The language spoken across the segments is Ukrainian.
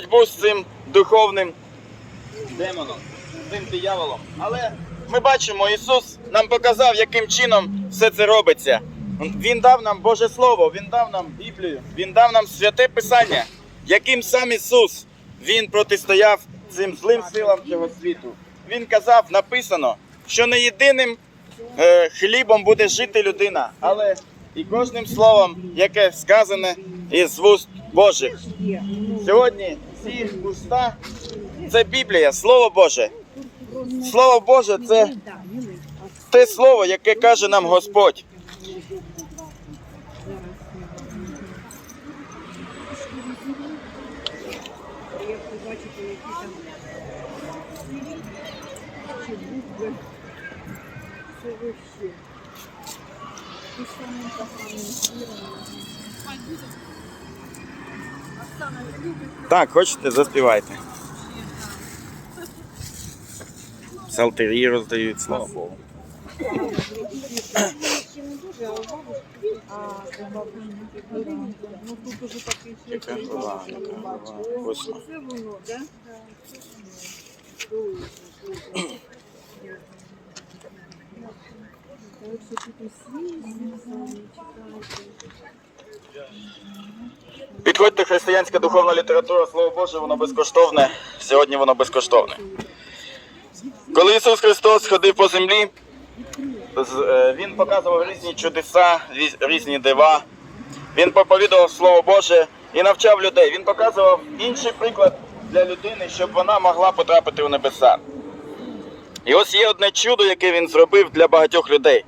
боротьбу з цим духовним демоном, цим дияволом. Але ми бачимо, Ісус нам показав, яким чином все це робиться. Він дав нам Боже Слово, Він дав нам Біблію, Він дав нам святе Писання, яким сам Ісус Він протистояв цим злим силам цього світу. Він казав, написано, що не єдиним е, хлібом буде жити людина, але і кожним словом, яке сказане із вуст Божих. Сьогодні ці уста це Біблія, Слово Боже. Слово Боже це те слово, яке каже нам Господь. Це Так, хочете, заспівайте. Псалтирі роздають, слава Богу. Яка була, яка була. Підходьте, християнська духовна література, Слово Боже, воно безкоштовне. Сьогодні воно безкоштовне. Коли Ісус Христос ходив по землі, е, Він показував різні чудеса, різні дива. Він проповідував Слово Боже і навчав людей. Він показував інший приклад для людини, щоб вона могла потрапити у небеса. І ось є одне чудо, яке він зробив для багатьох людей.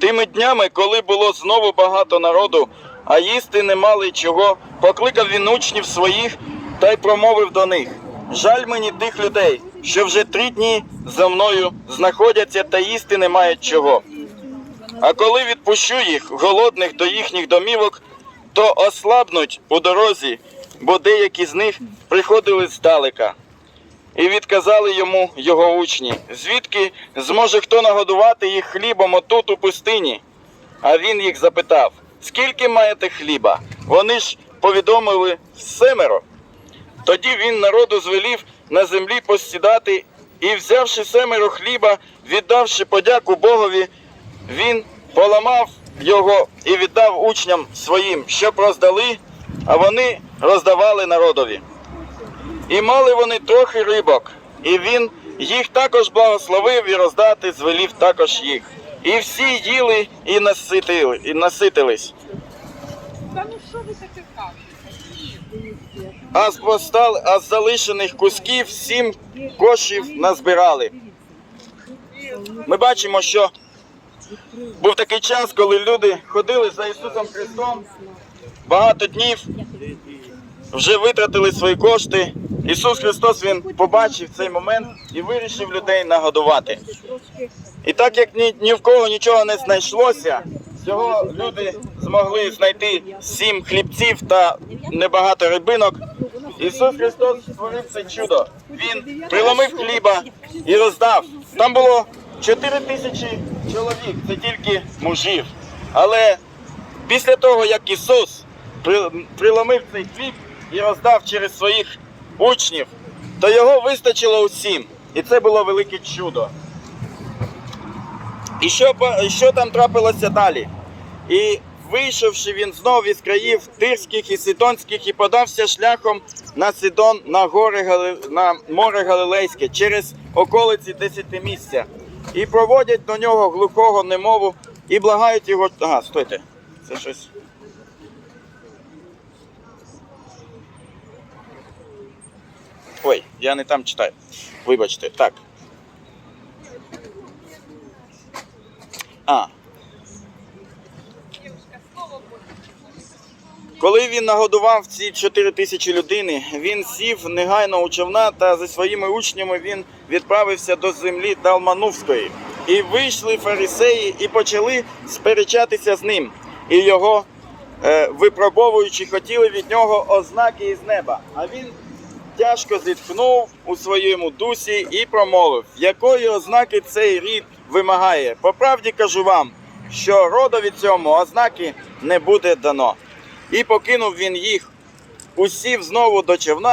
Тими днями, коли було знову багато народу, а їсти не мали чого, покликав він учнів своїх та й промовив до них: Жаль мені тих людей, що вже три дні за мною знаходяться та їсти не мають чого. А коли відпущу їх, голодних до їхніх домівок, то ослабнуть у дорозі, бо деякі з них приходили здалека. І відказали йому його учні, звідки зможе хто нагодувати їх хлібом отут у пустині? А він їх запитав: скільки маєте хліба? Вони ж повідомили семеро. Тоді він народу звелів на землі посідати, і, взявши семеро хліба, віддавши подяку Богові, він поламав його і віддав учням своїм, щоб роздали, а вони роздавали народові. І мали вони трохи рибок, і він їх також благословив і роздати звелів також їх. І всі їли і наситили, і наситились. Та ну що ви таке кажете? А з постал, а з залишених кусків сім кошів назбирали. Ми бачимо, що був такий час, коли люди ходили за Ісусом Христом багато днів, вже витратили свої кошти. Ісус Христос Він побачив цей момент і вирішив людей нагодувати. І так як ні, ні в кого нічого не знайшлося, цього люди змогли знайти сім хлібців та небагато рибинок. Ісус Христос створив це чудо. Він приломив хліба і роздав. Там було 4 тисячі чоловік, це тільки мужів. Але після того, як Ісус при- приломив цей хліб і роздав через своїх учнів, то його вистачило усім. І це було велике чудо. І що, що там трапилося далі? І вийшовши він знов із країв Тирських і Сидонських і подався шляхом на Сидон на гори на море Галилейське через околиці десятимісця. І проводять до нього глухого немову і благають його. Ага, стойте. Це щось. Ой, я не там читаю. Вибачте, так. А. Коли він нагодував ці 4 тисячі людини, він сів негайно у човна та зі своїми учнями він відправився до землі Далманувської. І вийшли фарисеї і почали сперечатися з ним. І його, е, випробовуючи, хотіли від нього ознаки із неба. А він тяжко зітхнув у своєму дусі і промовив, якої ознаки цей рід вимагає. По правді кажу вам, що родові цьому ознаки не буде дано. І покинув він їх, усів знову до човна.